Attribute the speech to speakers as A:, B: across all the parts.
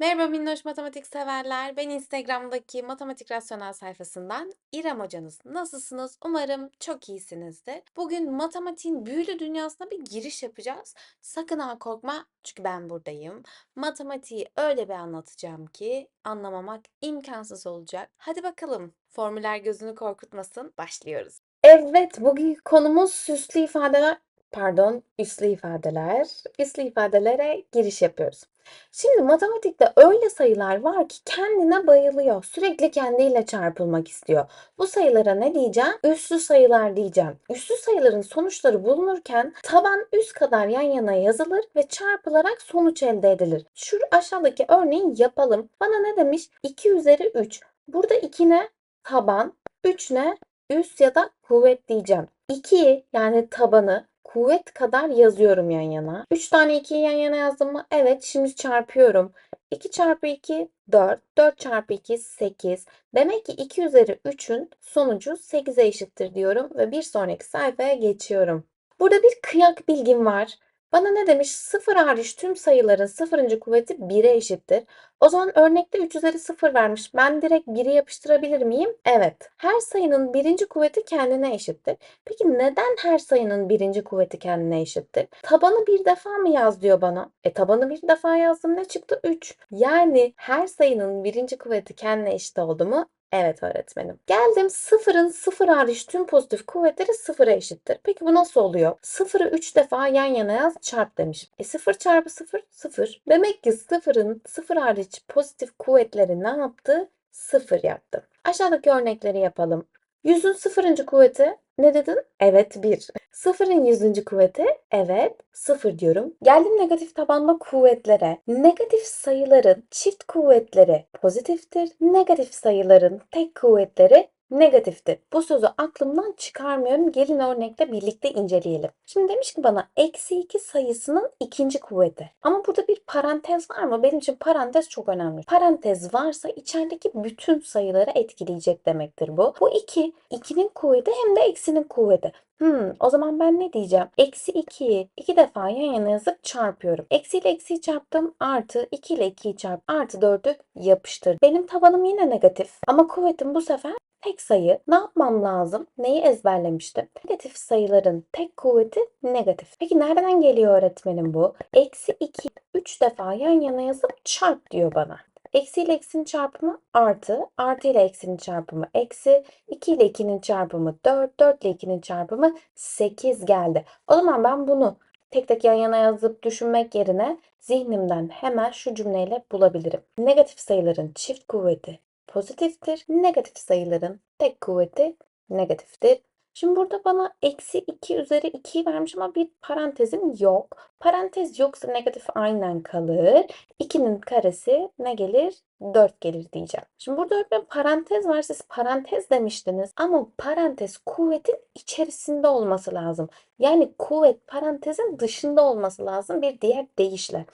A: Merhaba minnoş matematik severler. Ben Instagram'daki matematik rasyonel sayfasından İrem hocanız. Nasılsınız? Umarım çok iyisinizdir. Bugün matematiğin büyülü dünyasına bir giriş yapacağız. Sakın ha korkma çünkü ben buradayım. Matematiği öyle bir anlatacağım ki anlamamak imkansız olacak. Hadi bakalım. Formüller gözünü korkutmasın. Başlıyoruz. Evet, bugünkü konumuz süslü ifadeler, pardon, üslü ifadeler. Üslü ifadelere giriş yapıyoruz. Şimdi matematikte öyle sayılar var ki kendine bayılıyor. Sürekli kendiyle çarpılmak istiyor. Bu sayılara ne diyeceğim? Üslü sayılar diyeceğim. Üslü sayıların sonuçları bulunurken taban üst kadar yan yana yazılır ve çarpılarak sonuç elde edilir. Şu aşağıdaki örneği yapalım. Bana ne demiş? 2 üzeri 3. Burada 2 ne? Taban. 3 ne? Üst ya da kuvvet diyeceğim. 2'yi yani tabanı kuvvet kadar yazıyorum yan yana. 3 tane 2'yi yan yana yazdım mı? Evet. Şimdi çarpıyorum. 2 çarpı 2 4. 4 çarpı 2 8. Demek ki 2 üzeri 3'ün sonucu 8'e eşittir diyorum ve bir sonraki sayfaya geçiyorum. Burada bir kıyak bilgim var. Bana ne demiş? 0 hariç tüm sayıların sıfırıncı kuvveti 1'e eşittir. O zaman örnekte 3 üzeri 0 vermiş. Ben direkt 1'i yapıştırabilir miyim? Evet. Her sayının birinci kuvveti kendine eşittir. Peki neden her sayının birinci kuvveti kendine eşittir? Tabanı bir defa mı yaz diyor bana. E tabanı bir defa yazdım ne çıktı? 3. Yani her sayının birinci kuvveti kendine eşit oldu mu? Evet öğretmenim. Geldim sıfırın sıfır hariç tüm pozitif kuvvetleri sıfıra eşittir. Peki bu nasıl oluyor? Sıfırı 3 defa yan yana yaz çarp demiş. E sıfır çarpı sıfır sıfır. Demek ki sıfırın sıfır hariç pozitif kuvvetleri ne yaptı? Sıfır yaptı. Aşağıdaki örnekleri yapalım. Yüzün sıfırıncı kuvveti ne dedin? Evet 1. Sıfırın yüzüncü kuvveti? Evet 0 diyorum. Geldim negatif tabanlı kuvvetlere. Negatif sayıların çift kuvvetleri pozitiftir. Negatif sayıların tek kuvvetleri negatiftir. Bu sözü aklımdan çıkarmıyorum. Gelin örnekte birlikte inceleyelim. Şimdi demiş ki bana eksi 2 sayısının ikinci kuvveti. Ama burada bir parantez var mı? Benim için parantez çok önemli. Parantez varsa içerideki bütün sayıları etkileyecek demektir bu. Bu 2, 2'nin kuvveti hem de eksinin kuvveti. Hmm, o zaman ben ne diyeceğim? Eksi 2'yi 2 defa yan yana yazıp çarpıyorum. Eksi ile eksiyi çarptım. Artı 2 ile 2'yi çarp. Artı 4'ü yapıştır. Benim tabanım yine negatif. Ama kuvvetim bu sefer tek sayı. Ne yapmam lazım? Neyi ezberlemiştim? Negatif sayıların tek kuvveti negatif. Peki nereden geliyor öğretmenim bu? Eksi 2 3 defa yan yana yazıp çarp diyor bana. Eksi ile eksinin çarpımı artı, artı ile eksinin çarpımı eksi, 2 ile 2'nin çarpımı 4, 4 ile 2'nin çarpımı 8 geldi. O zaman ben bunu tek tek yan yana yazıp düşünmek yerine zihnimden hemen şu cümleyle bulabilirim. Negatif sayıların çift kuvveti pozitiftir. Negatif sayıların tek kuvveti negatiftir. Şimdi burada bana eksi 2 üzeri 2'yi vermiş ama bir parantezim yok. Parantez yoksa negatif aynen kalır. 2'nin karesi ne gelir? 4 gelir diyeceğim. Şimdi burada öğretmenim parantez var. Siz parantez demiştiniz ama parantez kuvvetin içerisinde olması lazım. Yani kuvvet parantezin dışında olması lazım bir diğer deyişle.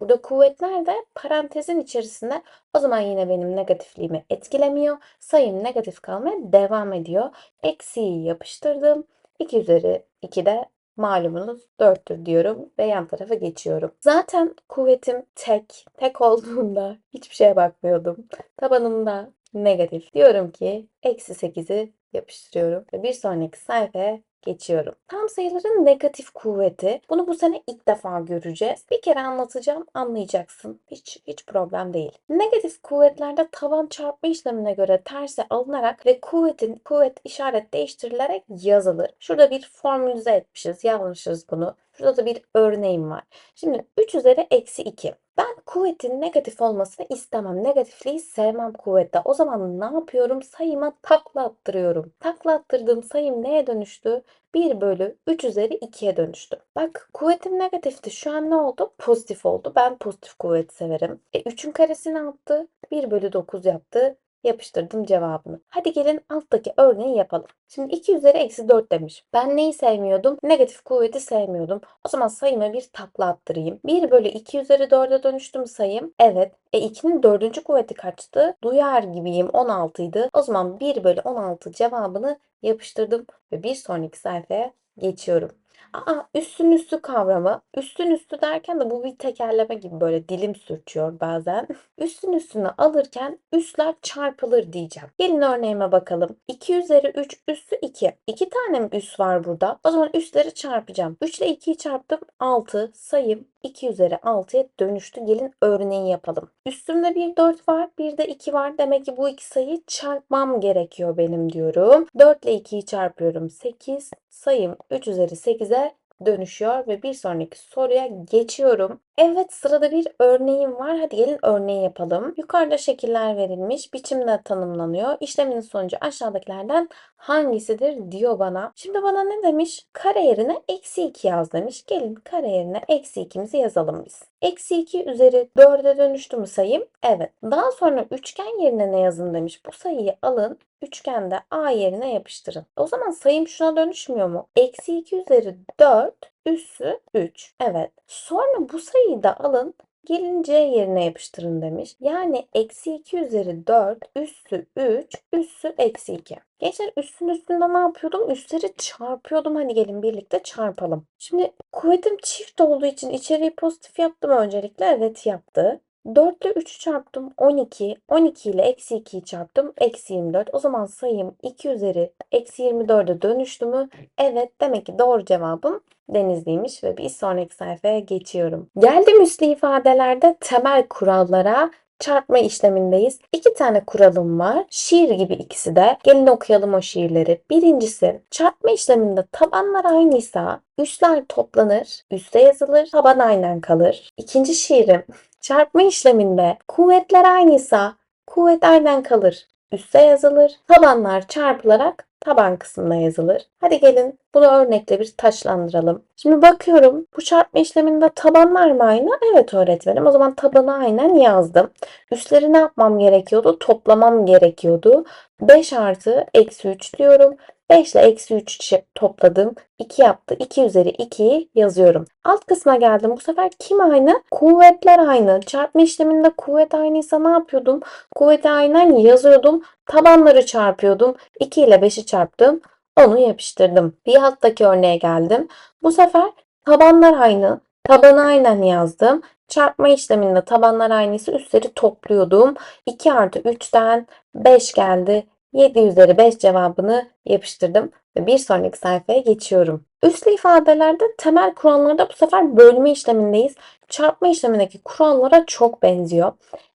A: Burada kuvvetler de parantezin içerisinde. O zaman yine benim negatifliğimi etkilemiyor. Sayım negatif kalmaya devam ediyor. Eksiği yapıştırdım. 2 üzeri 2 de malumunuz 4'tür diyorum ve yan tarafa geçiyorum. Zaten kuvvetim tek. Tek olduğunda hiçbir şeye bakmıyordum. Tabanımda negatif. Diyorum ki eksi 8'i yapıştırıyorum ve bir sonraki sayfaya geçiyorum. Tam sayıların negatif kuvveti. Bunu bu sene ilk defa göreceğiz. Bir kere anlatacağım, anlayacaksın. Hiç hiç problem değil. Negatif kuvvetlerde taban çarpma işlemine göre terse alınarak ve kuvvetin kuvvet işaret değiştirilerek yazılır. Şurada bir formülize etmişiz, yazmışız bunu. Şurada da bir örneğim var. Şimdi 3 üzeri eksi 2. Ben kuvvetin negatif olmasını istemem. Negatifliği sevmem kuvvette. O zaman ne yapıyorum? Sayıma takla attırıyorum. Takla attırdığım sayım neye dönüştü? 1 bölü 3 üzeri 2'ye dönüştü. Bak kuvvetim negatifti. Şu an ne oldu? Pozitif oldu. Ben pozitif kuvvet severim. E 3'ün karesi ne yaptı? 1 bölü 9 yaptı. Yapıştırdım cevabını. Hadi gelin alttaki örneği yapalım. Şimdi 2 üzeri eksi 4 demiş. Ben neyi sevmiyordum? Negatif kuvveti sevmiyordum. O zaman sayıma bir takla attırayım. 1 bölü 2 üzeri 4'e dönüştüm sayım. Evet. E 2'nin dördüncü kuvveti kaçtı? Duyar gibiyim 16 idi. O zaman 1 bölü 16 cevabını yapıştırdım ve bir sonraki sayfaya geçiyorum. Aa, üstün üstü kavramı. Üstün üstü derken de bu bir tekerleme gibi böyle dilim sürçüyor bazen. Üstün üstünü alırken üsler çarpılır diyeceğim. Gelin örneğime bakalım. 2 üzeri 3 üssü 2. 2 tane mi üs var burada? O zaman üsleri çarpacağım. 3 ile 2'yi çarptım. 6 sayım 2 üzeri 6'ya dönüştü. Gelin örneği yapalım. Üstümde bir 4 var, bir de 2 var. Demek ki bu iki sayıyı çarpmam gerekiyor benim diyorum. 4 ile 2'yi çarpıyorum. 8 sayım 3 üzeri 8'e dönüşüyor ve bir sonraki soruya geçiyorum. Evet sırada bir örneğim var. Hadi gelin örneği yapalım. Yukarıda şekiller verilmiş, biçimle tanımlanıyor. İşlemin sonucu aşağıdakilerden hangisidir diyor bana. Şimdi bana ne demiş? Kare yerine eksi 2 yaz demiş. Gelin kare yerine eksi 2'mizi yazalım biz. Eksi 2 üzeri 4'e dönüştü mü sayım? Evet. Daha sonra üçgen yerine ne yazın demiş. Bu sayıyı alın. Üçgende A yerine yapıştırın. O zaman sayım şuna dönüşmüyor mu? Eksi 2 üzeri 4 üssü 3. Evet. Sonra bu sayıyı da alın. Gelin yerine yapıştırın demiş. Yani eksi 2 üzeri 4 üssü 3 üssü eksi 2. Gençler üstün üstünde ne yapıyordum? Üstleri çarpıyordum. Hadi gelin birlikte çarpalım. Şimdi kuvvetim çift olduğu için içeriği pozitif yaptım öncelikle. Evet yaptı. 4 ile 3'ü çarptım 12. 12 ile eksi 2'yi çarptım. Eksi 24. O zaman sayım 2 üzeri eksi 24'e dönüştü mü? Evet demek ki doğru cevabım Denizliymiş ve bir sonraki sayfaya geçiyorum. Geldim üslü ifadelerde temel kurallara çarpma işlemindeyiz. İki tane kuralım var. Şiir gibi ikisi de. Gelin okuyalım o şiirleri. Birincisi çarpma işleminde tabanlar aynıysa üsler toplanır, üste yazılır, taban aynen kalır. İkinci şiirim çarpma işleminde kuvvetler aynıysa kuvvet aynen kalır, üste yazılır, tabanlar çarpılarak taban kısmına yazılır. Hadi gelin bunu örnekle bir taşlandıralım. Şimdi bakıyorum bu çarpma işleminde tabanlar mı aynı? Evet öğretmenim. O zaman tabanı aynen yazdım. Üstleri ne yapmam gerekiyordu? Toplamam gerekiyordu. 5 artı eksi 3 diyorum. 5 ile eksi 3 topladım. 2 yaptı. 2 üzeri 2'yi yazıyorum. Alt kısma geldim. Bu sefer kim aynı? Kuvvetler aynı. Çarpma işleminde kuvvet aynıysa ne yapıyordum? Kuvveti aynen yazıyordum. Tabanları çarpıyordum. 2 ile 5'i çarptım. Onu yapıştırdım. Bir alttaki örneğe geldim. Bu sefer tabanlar aynı. Tabanı aynen yazdım. Çarpma işleminde tabanlar aynıysa üstleri topluyordum. 2 artı 3'ten 5 geldi. 7 üzeri 5 cevabını yapıştırdım ve bir sonraki sayfaya geçiyorum. Üslü ifadelerde temel kurallarda bu sefer bölme işlemindeyiz. Çarpma işlemindeki kurallara çok benziyor.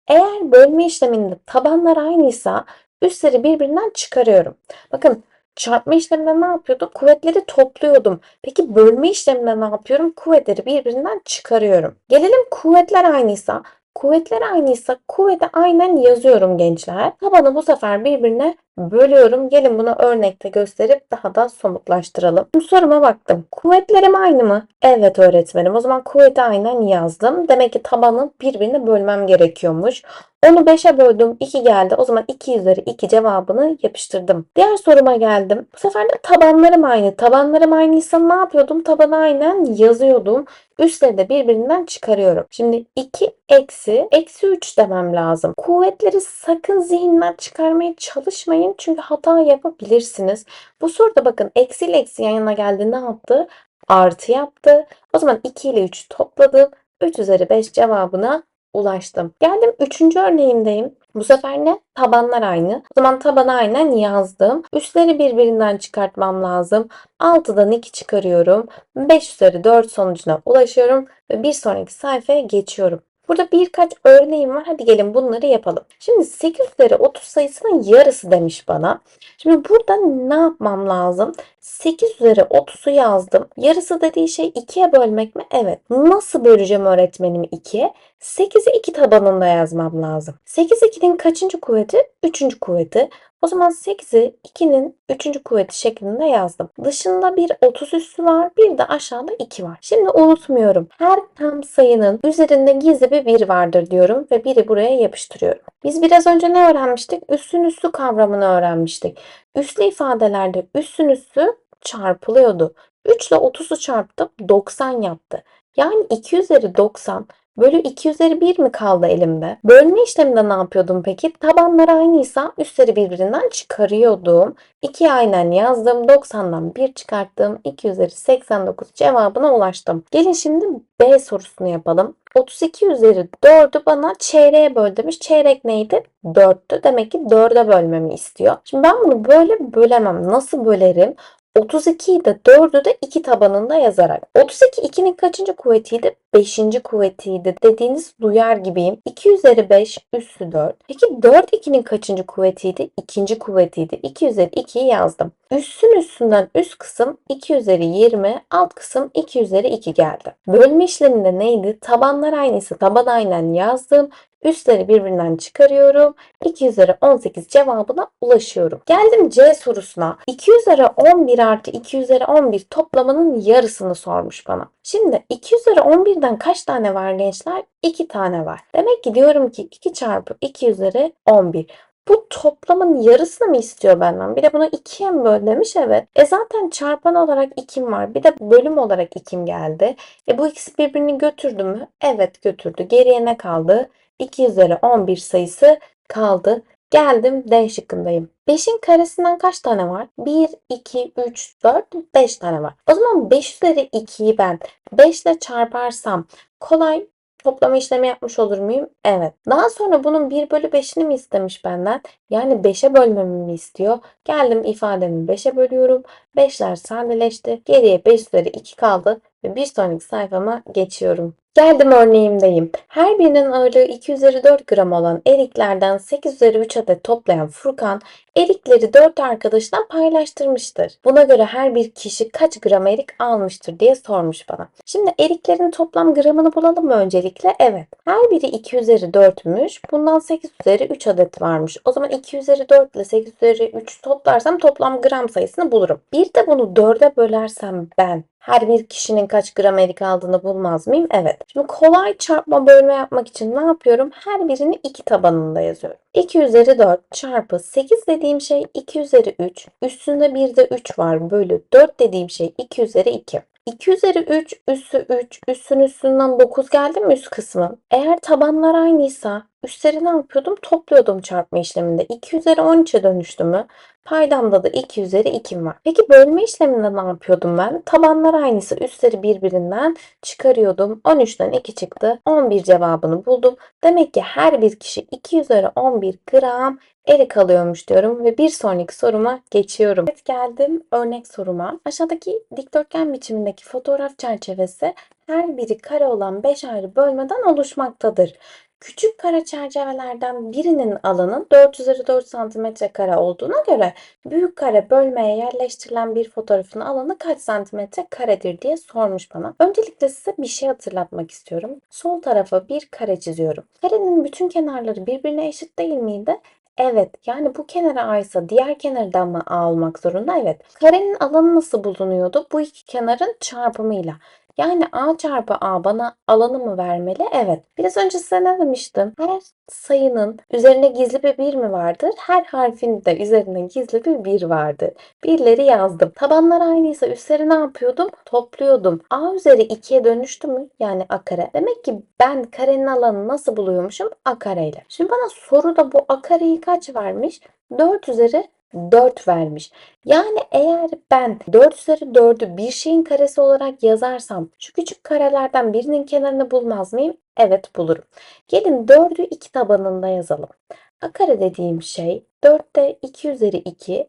A: Eğer bölme işleminde tabanlar aynıysa üstleri birbirinden çıkarıyorum. Bakın çarpma işleminde ne yapıyordum? Kuvvetleri topluyordum. Peki bölme işleminde ne yapıyorum? Kuvvetleri birbirinden çıkarıyorum. Gelelim kuvvetler aynıysa Kuvvetler aynıysa kuvveti aynen yazıyorum gençler. Tabanı bu sefer birbirine bölüyorum. Gelin bunu örnekte gösterip daha da somutlaştıralım. Bu soruma baktım. Kuvvetlerim aynı mı? Evet öğretmenim. O zaman kuvveti aynen yazdım. Demek ki tabanı birbirine bölmem gerekiyormuş. Onu 5'e böldüm. 2 geldi. O zaman 2 üzeri 2 cevabını yapıştırdım. Diğer soruma geldim. Bu sefer de tabanlarım aynı. Tabanlarım aynıysa ne yapıyordum? Tabanı aynen yazıyordum. Üstleri de birbirinden çıkarıyorum. Şimdi 2 eksi eksi 3 demem lazım. Kuvvetleri sakın zihinden çıkarmaya çalışmayın. Çünkü hata yapabilirsiniz. Bu soruda bakın eksi eksi yan yana geldi. Ne yaptı? Artı yaptı. O zaman 2 ile 3 topladım. 3 üzeri 5 cevabına ulaştım. Geldim 3. örneğimdeyim. Bu sefer ne? Tabanlar aynı. O zaman tabanı aynen yazdım. Üstleri birbirinden çıkartmam lazım. 6'dan 2 çıkarıyorum. 5 üzeri 4 sonucuna ulaşıyorum ve bir sonraki sayfaya geçiyorum. Burada birkaç örneğim var. Hadi gelin bunları yapalım. Şimdi 8 üzeri 30 sayısının yarısı demiş bana. Şimdi burada ne yapmam lazım? 8 üzeri 30'u yazdım. Yarısı dediği şey 2'ye bölmek mi? Evet. Nasıl böleceğim öğretmenimi 2'ye? 8'i 2 tabanında yazmam lazım. 8 2'nin kaçıncı kuvveti? 3. kuvveti. O zaman 8'i 2'nin 3. kuvveti şeklinde yazdım. Dışında bir 30 üssü var, bir de aşağıda 2 var. Şimdi unutmuyorum. Her tam sayının üzerinde gizli bir 1 vardır diyorum ve 1'i buraya yapıştırıyorum. Biz biraz önce ne öğrenmiştik? Üssün üssü kavramını öğrenmiştik. Üslü ifadelerde üssün üssü çarpılıyordu. 3 ile 30'u çarptım 90 yaptı. Yani 2 üzeri 90 Bölü 2 üzeri 1 mi kaldı elimde? Bölme işleminde ne yapıyordum peki? Tabanlar aynıysa üstleri birbirinden çıkarıyordum. 2 aynen yazdım. 90'dan 1 çıkarttım. 2 üzeri 89 cevabına ulaştım. Gelin şimdi B sorusunu yapalım. 32 üzeri 4'ü bana çeyreğe böl demiş. Çeyrek neydi? 4'tü. Demek ki 4'e bölmemi istiyor. Şimdi ben bunu böyle bölemem. Nasıl bölerim? 32'yi de 4'ü de 2 tabanında yazarak. 32 2'nin kaçıncı kuvvetiydi? 5. kuvvetiydi dediğiniz duyar gibiyim. 2 üzeri 5 üssü 4. Peki 4 2'nin kaçıncı kuvvetiydi? 2. kuvvetiydi. 2 üzeri 2'yi yazdım. Üssün üstünden üst kısım 2 üzeri 20, alt kısım 2 üzeri 2 geldi. Bölme işleminde neydi? Tabanlar aynısı. Taban aynen yazdım. Üstleri birbirinden çıkarıyorum. 2 üzeri 18 cevabına ulaşıyorum. Geldim C sorusuna. 2 üzeri 11 artı 2 üzeri 11 toplamının yarısını sormuş bana. Şimdi 2 üzeri 11'den kaç tane var gençler? 2 tane var. Demek ki diyorum ki 2 çarpı 2 üzeri 11. Bu toplamın yarısını mı istiyor benden? Bir de buna 2'ye mi böl demiş? Evet. E zaten çarpan olarak 2'm var. Bir de bölüm olarak 2'm geldi. E bu ikisi birbirini götürdü mü? Evet götürdü. Geriye ne kaldı? 2 üzeri 11 sayısı kaldı. Geldim D şıkkındayım. 5'in karesinden kaç tane var? 1, 2, 3, 4, 5 tane var. O zaman 5 üzeri 2'yi ben 5 ile çarparsam kolay toplama işlemi yapmış olur muyum? Evet. Daha sonra bunun 1 bölü 5'ini mi istemiş benden? Yani 5'e bölmemi mi istiyor? Geldim ifademi 5'e bölüyorum. 5'ler sadeleşti. Geriye 5 üzeri 2 kaldı ve bir sonraki sayfama geçiyorum. Geldim örneğimdeyim. Her birinin ağırlığı 2 üzeri 4 gram olan eriklerden 8 üzeri 3 adet toplayan Furkan, erikleri 4 arkadaşına paylaştırmıştır. Buna göre her bir kişi kaç gram erik almıştır diye sormuş bana. Şimdi eriklerin toplam gramını bulalım mı öncelikle? Evet. Her biri 2 üzeri 4'müş. Bundan 8 üzeri 3 adet varmış. O zaman 2 üzeri 4 ile 8 üzeri 3 toplarsam toplam gram sayısını bulurum. Bir de bunu 4'e bölersem ben her bir kişinin kaç gram erik aldığını bulmaz mıyım? Evet. Şimdi kolay çarpma bölme yapmak için ne yapıyorum? Her birini iki tabanında yazıyorum. 2 üzeri 4 çarpı 8 dediğim şey 2 üzeri 3. Üstünde bir de 3 var bölü 4 dediğim şey 2 üzeri 2. 2 üzeri 3 üssü 3 üssün üstünden 9 geldi mi üst kısmı? Eğer tabanlar aynıysa üstleri ne yapıyordum? Topluyordum çarpma işleminde. 2 üzeri 13'e dönüştü mü? Paydamda da 2 üzeri 2'm var. Peki bölme işleminde ne yapıyordum ben? Tabanlar aynısı üstleri birbirinden çıkarıyordum. 13'ten 2 çıktı. 11 cevabını buldum. Demek ki her bir kişi 2 üzeri 11 gram erik alıyormuş diyorum ve bir sonraki soruma geçiyorum. Evet geldim örnek soruma. Aşağıdaki dikdörtgen biçimindeki fotoğraf çerçevesi her biri kare olan 5 ayrı bölmeden oluşmaktadır. Küçük kare çerçevelerden birinin alanı 4 üzeri 4 santimetre kare olduğuna göre büyük kare bölmeye yerleştirilen bir fotoğrafın alanı kaç santimetre karedir diye sormuş bana. Öncelikle size bir şey hatırlatmak istiyorum. Sol tarafa bir kare çiziyorum. Karenin bütün kenarları birbirine eşit değil miydi? Evet, yani bu kenara A'ysa diğer kenardan mı A olmak zorunda? Evet. Karenin alanı nasıl bulunuyordu? Bu iki kenarın çarpımıyla. Yani A çarpı A bana alanı mı vermeli? Evet. Biraz önce size ne demiştim? Her sayının üzerine gizli bir bir mi vardır? Her harfin de üzerine gizli bir bir vardır. Birleri yazdım. Tabanlar aynıysa üstleri ne yapıyordum? Topluyordum. A üzeri 2'ye dönüştü mü? Yani A kare. Demek ki ben karenin alanını nasıl buluyormuşum? A kareyle. Şimdi bana soruda bu A kareyi kaç vermiş? 4 üzeri 4 vermiş. Yani eğer ben 4 üzeri 4'ü bir şeyin karesi olarak yazarsam şu küçük karelerden birinin kenarını bulmaz mıyım? Evet bulurum. Gelin 4'ü 2 tabanında yazalım. A kare dediğim şey 4'te 2 üzeri 2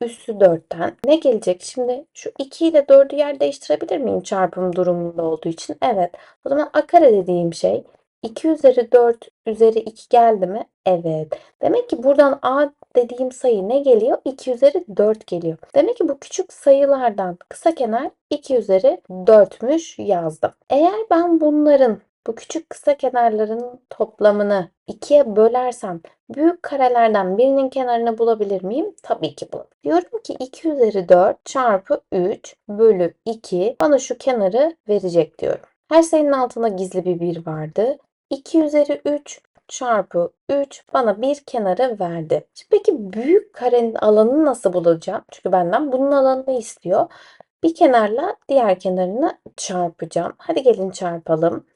A: üssü 4'ten ne gelecek? Şimdi şu 2 ile 4'ü yer değiştirebilir miyim çarpım durumunda olduğu için? Evet. O zaman A kare dediğim şey 2 üzeri 4 üzeri 2 geldi mi? Evet. Demek ki buradan A dediğim sayı ne geliyor? 2 üzeri 4 geliyor. Demek ki bu küçük sayılardan kısa kenar 2 üzeri 4'müş yazdım. Eğer ben bunların bu küçük kısa kenarların toplamını 2'ye bölersem büyük karelerden birinin kenarını bulabilir miyim? Tabii ki bulabilirim. Diyorum ki 2 üzeri 4 çarpı 3 bölü 2 bana şu kenarı verecek diyorum. Her sayının altında gizli bir 1 vardı. 2 üzeri 3 çarpı 3 bana bir kenarı verdi. Şimdi peki büyük karenin alanını nasıl bulacağım? Çünkü benden bunun alanını istiyor. Bir kenarla diğer kenarını çarpacağım. Hadi gelin çarpalım.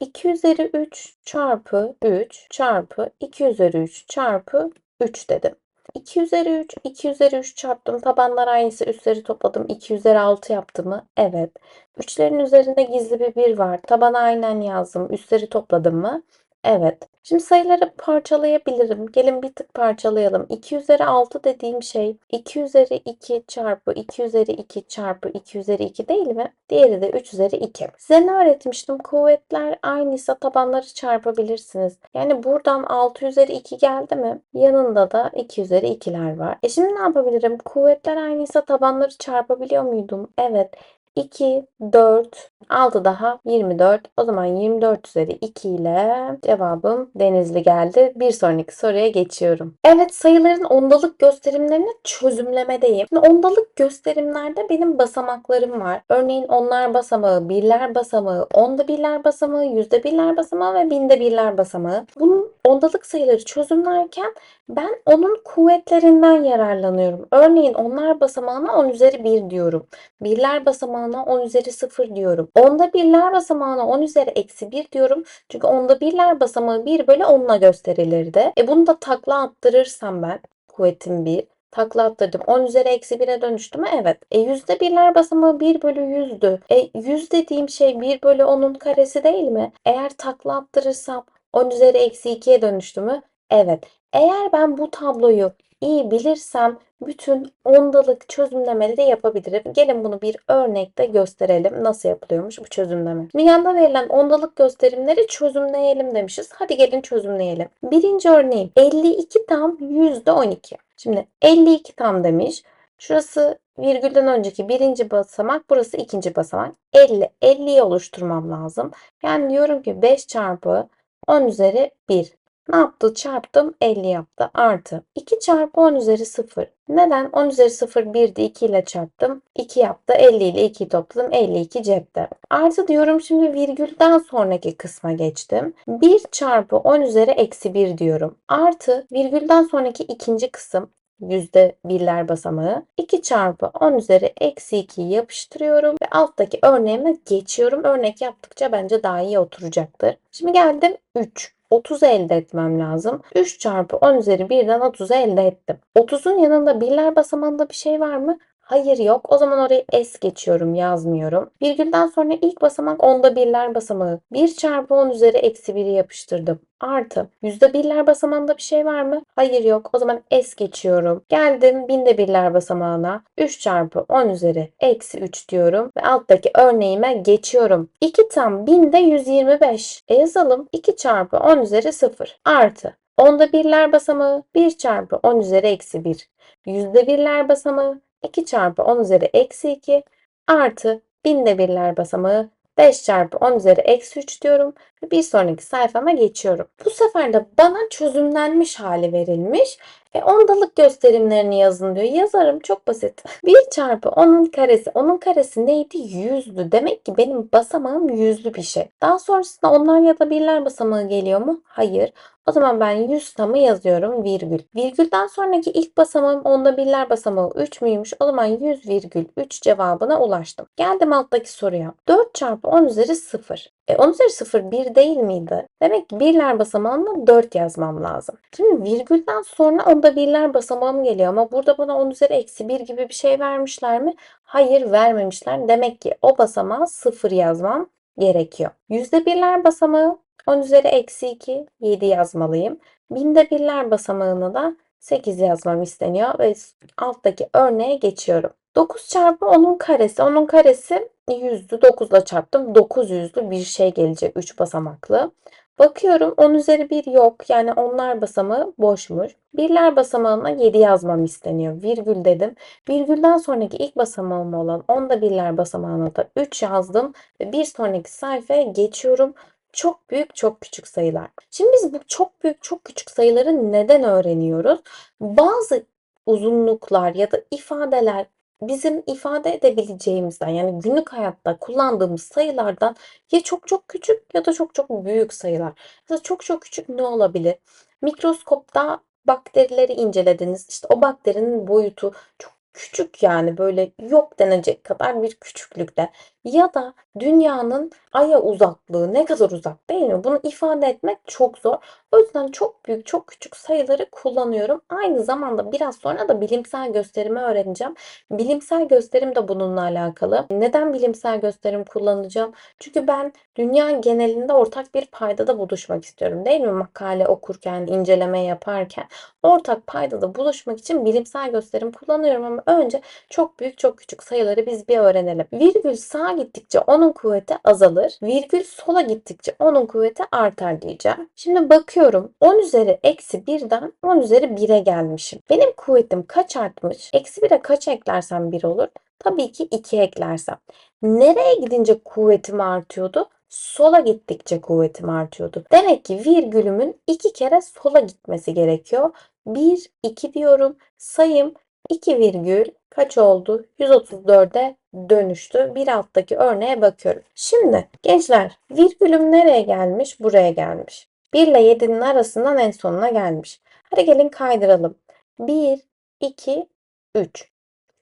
A: 2 üzeri 3 çarpı 3 çarpı 2 üzeri 3 çarpı 3 dedim. 2 üzeri 3, 2 üzeri 3 çarptım. Tabanlar aynısı. Üstleri topladım. 2 üzeri 6 yaptı mı? Evet. 3'lerin üzerinde gizli bir 1 var. Tabana aynen yazdım. Üstleri topladım mı? Evet. Şimdi sayıları parçalayabilirim. Gelin bir tık parçalayalım. 2 üzeri 6 dediğim şey 2 üzeri 2 çarpı 2 üzeri 2 çarpı 2 üzeri 2 değil mi? Diğeri de 3 üzeri 2. Size ne öğretmiştim? Kuvvetler aynıysa tabanları çarpabilirsiniz. Yani buradan 6 üzeri 2 geldi mi? Yanında da 2 üzeri 2'ler var. E şimdi ne yapabilirim? Kuvvetler aynıysa tabanları çarpabiliyor muydum? Evet. 2, 4, 6 daha 24. O zaman 24 üzeri 2 ile cevabım Denizli geldi. Bir sonraki soruya geçiyorum. Evet sayıların ondalık gösterimlerini çözümlemedeyim. Şimdi ondalık gösterimlerde benim basamaklarım var. Örneğin onlar basamağı, birler basamağı, onda birler basamağı, yüzde birler basamağı ve binde birler basamağı. Bunun ondalık sayıları çözümlerken ben onun kuvvetlerinden yararlanıyorum. Örneğin onlar basamağına 10 üzeri 1 diyorum. Birler basamağına 10 üzeri 0 diyorum. Onda birler basamağına 10 üzeri eksi 1 diyorum. Çünkü onda birler basamağı 1 bölü 10'la gösterilirdi. E bunu da takla attırırsam ben kuvvetim 1. Takla attırdım. 10 üzeri eksi 1'e dönüştü mü? Evet. E yüzde birler basamağı 1 bölü 100'dü. E 100 dediğim şey 1 bölü 10'un karesi değil mi? Eğer takla attırırsam 10 üzeri eksi 2'ye dönüştü mü? Evet. Eğer ben bu tabloyu iyi bilirsem bütün ondalık çözümlemeleri yapabilirim. Gelin bunu bir örnekte gösterelim. Nasıl yapılıyormuş bu çözümleme. Yanda verilen ondalık gösterimleri çözümleyelim demişiz. Hadi gelin çözümleyelim. Birinci örneğim 52 tam %12. Şimdi 52 tam demiş. Şurası virgülden önceki birinci basamak, burası ikinci basamak. 50, 50'yi oluşturmam lazım. Yani diyorum ki 5 çarpı 10 üzeri 1. Ne yaptı? Çarptım 50 yaptı. Artı 2 çarpı 10 üzeri 0. Neden? 10 üzeri 0 1'di 2 ile çarptım. 2 yaptı. 50 ile 2'yi topladım. 52 cepte. Artı diyorum şimdi virgülden sonraki kısma geçtim. 1 çarpı 10 üzeri eksi 1 diyorum. Artı virgülden sonraki ikinci kısım yüzde birler basamağı. 2 çarpı 10 üzeri eksi 2'yi yapıştırıyorum ve alttaki örneğime geçiyorum. Örnek yaptıkça bence daha iyi oturacaktır. Şimdi geldim 3. 30 elde etmem lazım. 3 çarpı 10 üzeri 1'den 30'u elde ettim. 30'un yanında birler basamağında bir şey var mı? Hayır yok. O zaman orayı es geçiyorum yazmıyorum. Virgülden sonra ilk basamak onda birler basamağı. 1 çarpı 10 üzeri eksi 1'i yapıştırdım. Artı yüzde birler basamağında bir şey var mı? Hayır yok. O zaman es geçiyorum. Geldim binde birler basamağına. 3 çarpı 10 üzeri eksi 3 diyorum. Ve alttaki örneğime geçiyorum. 2 tam binde 125. E yazalım. 2 çarpı 10 üzeri 0 artı. Onda birler basamağı 1 çarpı 10 üzeri eksi 1. Yüzde birler basamağı 2 çarpı 10 üzeri eksi 2 artı binde birler basamağı 5 çarpı 10 üzeri eksi 3 diyorum ve bir sonraki sayfama geçiyorum. Bu sefer de bana çözümlenmiş hali verilmiş ve ondalık gösterimlerini yazın diyor. Yazarım çok basit. 1 çarpı 10'un karesi. Onun karesi neydi? 100'lü. Demek ki benim basamağım yüzlü bir şey. Daha sonrasında onlar ya da birler basamağı geliyor mu? Hayır. O zaman ben 100 tamı yazıyorum virgül. Virgülden sonraki ilk basamağım onda birler basamağı 3 müymüş? O zaman 100 virgül 3 cevabına ulaştım. Geldim alttaki soruya. 4 çarpı 10 üzeri 0. E 10 üzeri 0 1 değil miydi? Demek ki birler basamağına 4 yazmam lazım. Şimdi virgülden sonra onda birler basamağım geliyor ama burada bana 10 üzeri eksi 1 gibi bir şey vermişler mi? Hayır vermemişler. Demek ki o basamağa 0 yazmam gerekiyor. Yüzde birler basamağı 10 üzeri eksi 2 7 yazmalıyım. Binde birler basamağını da 8 yazmam isteniyor ve alttaki örneğe geçiyorum. 9 çarpı 10'un karesi. 10'un karesi 100'dü. 9 ile çarptım. 900'lü bir şey gelecek 3 basamaklı. Bakıyorum 10 üzeri 1 yok. Yani onlar basamağı boşmuş. Birler basamağına 7 yazmam isteniyor. Virgül dedim. Virgülden sonraki ilk basamağım olan onda birler basamağına da 3 yazdım. Ve bir sonraki sayfaya geçiyorum. Çok büyük, çok küçük sayılar. Şimdi biz bu çok büyük, çok küçük sayıları neden öğreniyoruz? Bazı uzunluklar ya da ifadeler bizim ifade edebileceğimizden yani günlük hayatta kullandığımız sayılardan ya çok çok küçük ya da çok çok büyük sayılar. Mesela çok çok küçük ne olabilir? Mikroskopta bakterileri incelediniz. İşte o bakterinin boyutu çok küçük yani böyle yok denecek kadar bir küçüklükte. Ya da dünyanın aya uzaklığı ne kadar uzak değil mi? Bunu ifade etmek çok zor. O yüzden çok büyük, çok küçük sayıları kullanıyorum. Aynı zamanda biraz sonra da bilimsel gösterimi öğreneceğim. Bilimsel gösterim de bununla alakalı. Neden bilimsel gösterim kullanacağım? Çünkü ben dünya genelinde ortak bir paydada buluşmak istiyorum değil mi? Makale okurken, inceleme yaparken ortak paydada buluşmak için bilimsel gösterim kullanıyorum ama önce çok büyük çok küçük sayıları biz bir öğrenelim. Virgül sağa gittikçe onun kuvveti azalır. Virgül sola gittikçe onun kuvveti artar diyeceğim. Şimdi bakıyorum 10 üzeri eksi 1'den 10 üzeri 1'e gelmişim. Benim kuvvetim kaç artmış? Eksi 1'e kaç eklersem 1 olur? Tabii ki 2 eklersem. Nereye gidince kuvvetim artıyordu? Sola gittikçe kuvvetim artıyordu. Demek ki virgülümün iki kere sola gitmesi gerekiyor. 1, 2 diyorum. Sayım 2 virgül kaç oldu? 134'e dönüştü. Bir alttaki örneğe bakıyorum. Şimdi gençler virgülüm nereye gelmiş? Buraya gelmiş. 1 ile 7'nin arasından en sonuna gelmiş. Hadi gelin kaydıralım. 1, 2, 3.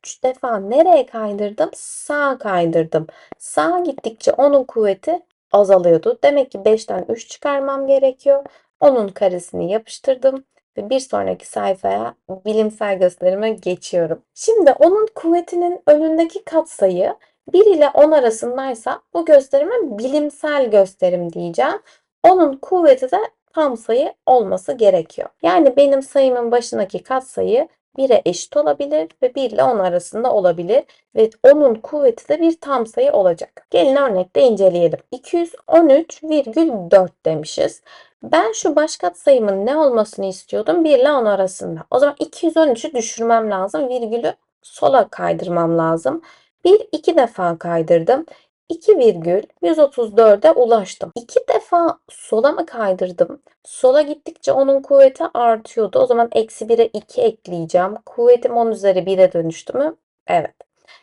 A: 3 defa nereye kaydırdım? Sağa kaydırdım. Sağa gittikçe onun kuvveti azalıyordu. Demek ki 5'ten 3 çıkarmam gerekiyor. Onun karesini yapıştırdım ve bir sonraki sayfaya bilimsel gösterime geçiyorum. Şimdi onun kuvvetinin önündeki katsayı 1 ile 10 arasındaysa bu gösterime bilimsel gösterim diyeceğim. Onun kuvveti de tam sayı olması gerekiyor. Yani benim sayımın başındaki katsayı 1'e eşit olabilir ve 1 ile 10 arasında olabilir ve onun kuvveti de bir tam sayı olacak. Gelin örnekte inceleyelim. 213,4 demişiz. Ben şu baş katsayımın ne olmasını istiyordum? 1 ile 10 arasında. O zaman 213'ü düşürmem lazım. Virgülü sola kaydırmam lazım. 1 2 defa kaydırdım. 2 virgül 134'e ulaştım. 2 defa sola mı kaydırdım? Sola gittikçe onun kuvveti artıyordu. O zaman eksi 1'e 2 ekleyeceğim. Kuvvetim 10 üzeri 1'e dönüştü mü? Evet.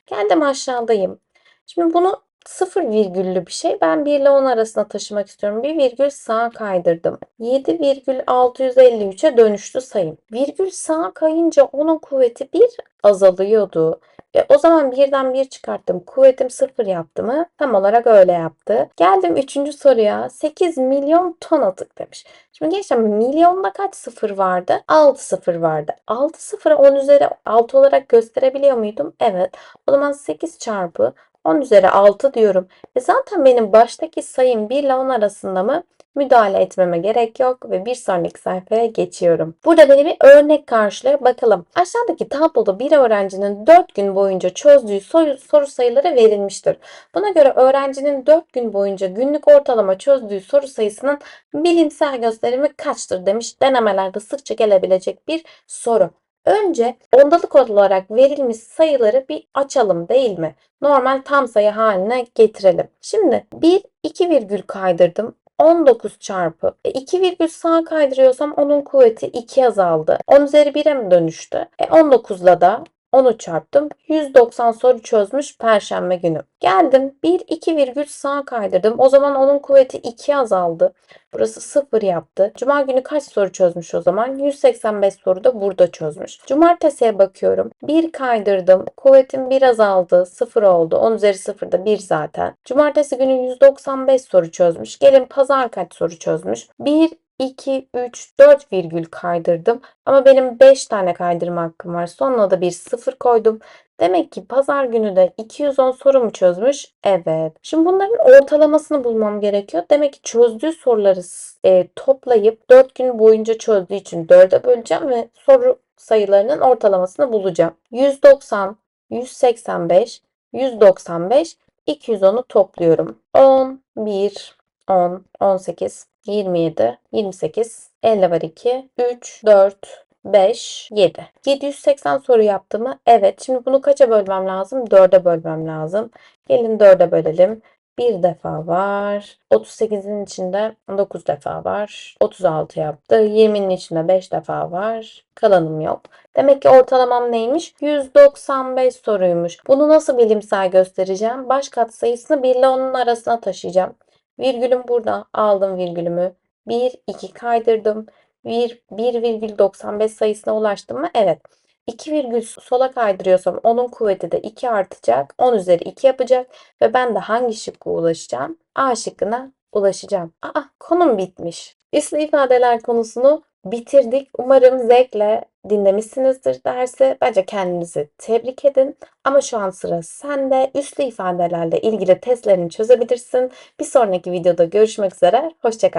A: Geldim aşağıdayım. Şimdi bunu sıfır virgüllü bir şey. Ben 1 ile 10 arasına taşımak istiyorum. Bir virgül sağa kaydırdım. 7,653'e dönüştü sayım. Virgül sağa kayınca onun kuvveti 1 azalıyordu. E, o zaman birden bir çıkarttım. Kuvvetim sıfır yaptı mı? Tam olarak öyle yaptı. Geldim üçüncü soruya. 8 milyon ton atık demiş. Şimdi gençler milyonda kaç sıfır vardı? 6 sıfır vardı. 6 sıfırı 10 üzeri 6 olarak gösterebiliyor muydum? Evet. O zaman 8 çarpı 10 üzeri 6 diyorum. E zaten benim baştaki sayım 1 ile 10 arasında mı? Müdahale etmeme gerek yok ve bir sonraki sayfaya geçiyorum. Burada beni bir örnek karşılıyor. Bakalım. Aşağıdaki tabloda bir öğrencinin 4 gün boyunca çözdüğü soru, soru sayıları verilmiştir. Buna göre öğrencinin 4 gün boyunca günlük ortalama çözdüğü soru sayısının bilimsel gösterimi kaçtır demiş. Denemelerde sıkça gelebilecek bir soru. Önce ondalık olarak verilmiş sayıları bir açalım değil mi? Normal tam sayı haline getirelim. Şimdi 1, 2 virgül kaydırdım. 19 çarpı 2 virgül sağa kaydırıyorsam onun kuvveti 2 azaldı. 10 üzeri 1'e mi dönüştü? E 19'la da 10'u çarptım. 190 soru çözmüş perşembe günü. Geldim 1 2 virgül sağa kaydırdım. O zaman onun kuvveti 2 azaldı. Burası 0 yaptı. Cuma günü kaç soru çözmüş o zaman? 185 soru da burada çözmüş. Cumartesiye bakıyorum. 1 kaydırdım. Kuvvetim 1 azaldı. 0 oldu. 10 üzeri 0 da 1 zaten. Cumartesi günü 195 soru çözmüş. Gelin pazar kaç soru çözmüş? 1 2, 3, 4 virgül kaydırdım. Ama benim 5 tane kaydırma hakkım var. Sonuna da bir 0 koydum. Demek ki pazar günü de 210 soru mu çözmüş? Evet. Şimdi bunların ortalamasını bulmam gerekiyor. Demek ki çözdüğü soruları e, toplayıp 4 gün boyunca çözdüğü için 4'e böleceğim ve soru sayılarının ortalamasını bulacağım. 190, 185, 195, 210'u topluyorum. 10, 1, 10, 18, 27, 28, 50 var 2, 3, 4, 5, 7. 780 soru yaptı mı? Evet. Şimdi bunu kaça bölmem lazım? 4'e bölmem lazım. Gelin 4'e bölelim. Bir defa var. 38'in içinde 9 defa var. 36 yaptı. 20'nin içinde 5 defa var. Kalanım yok. Demek ki ortalamam neymiş? 195 soruymuş. Bunu nasıl bilimsel göstereceğim? Baş kat sayısını 1 ile 10'un arasına taşıyacağım. Virgülüm burada. Aldım virgülümü. 1, 2 kaydırdım. 1, 1,95 sayısına ulaştım mı? Evet. 2 virgül sola kaydırıyorsam onun kuvveti de 2 artacak. 10 üzeri 2 yapacak. Ve ben de hangi şıkka ulaşacağım? A şıkkına ulaşacağım. Aa konum bitmiş. Üslü ifadeler konusunu bitirdik. Umarım zevkle dinlemişsinizdir dersi. Bence kendinizi tebrik edin. Ama şu an sıra sende. Üslü ifadelerle ilgili testlerini çözebilirsin. Bir sonraki videoda görüşmek üzere. Hoşçakal.